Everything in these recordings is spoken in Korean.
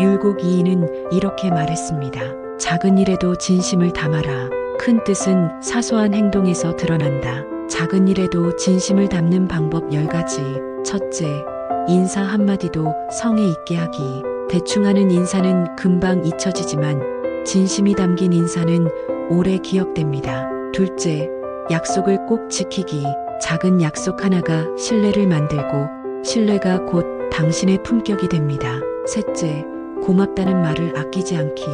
율곡 이인은 이렇게 말했습니다. 작은 일에도 진심을 담아라. 큰 뜻은 사소한 행동에서 드러난다. 작은 일에도 진심을 담는 방법 10가지. 첫째, 인사 한마디도 성에 있게 하기. 대충 하는 인사는 금방 잊혀지지만 진심이 담긴 인사는 오래 기억됩니다. 둘째, 약속을 꼭 지키기. 작은 약속 하나가 신뢰를 만들고 신뢰가 곧 당신의 품격이 됩니다. 셋째, 고맙다는 말을 아끼지 않기.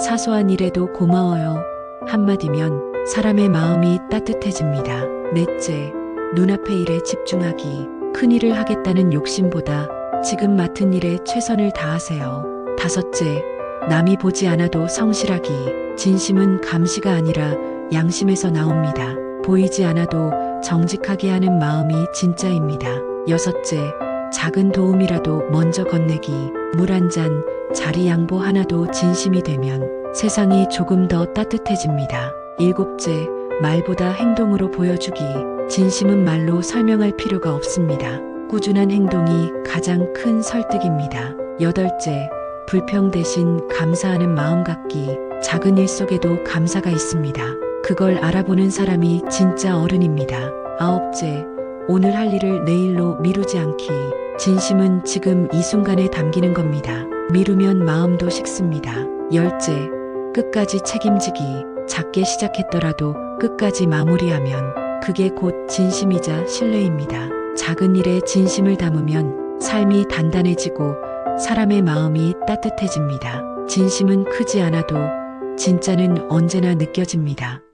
사소한 일에도 고마워요. 한마디면 사람의 마음이 따뜻해집니다. 넷째, 눈앞의 일에 집중하기. 큰 일을 하겠다는 욕심보다 지금 맡은 일에 최선을 다하세요. 다섯째, 남이 보지 않아도 성실하기. 진심은 감시가 아니라 양심에서 나옵니다. 보이지 않아도 정직하게 하는 마음이 진짜입니다. 여섯째, 작은 도움이라도 먼저 건네기. 물 한 잔, 자리 양보 하나도 진심이 되면 세상이 조금 더 따뜻해집니다. 일곱째, 말보다 행동으로 보여주기. 진심은 말로 설명할 필요가 없습니다. 꾸준한 행동이 가장 큰 설득입니다. 여덟째, 불평 대신 감사하는 마음 갖기. 작은 일 속에도 감사가 있습니다. 그걸 알아보는 사람이 진짜 어른입니다. 아홉째, 오늘 할 일을 내일로 미루지 않기. 진심은 지금 이 순간에 담기는 겁니다. 미루면 마음도 식습니다. 열째, 끝까지 책임지기. 작게 시작했더라도 끝까지 마무리하면 그게 곧 진심이자 신뢰입니다. 작은 일에 진심을 담으면 삶이 단단해지고 사람의 마음이 따뜻해집니다. 진심은 크지 않아도 진짜는 언제나 느껴집니다.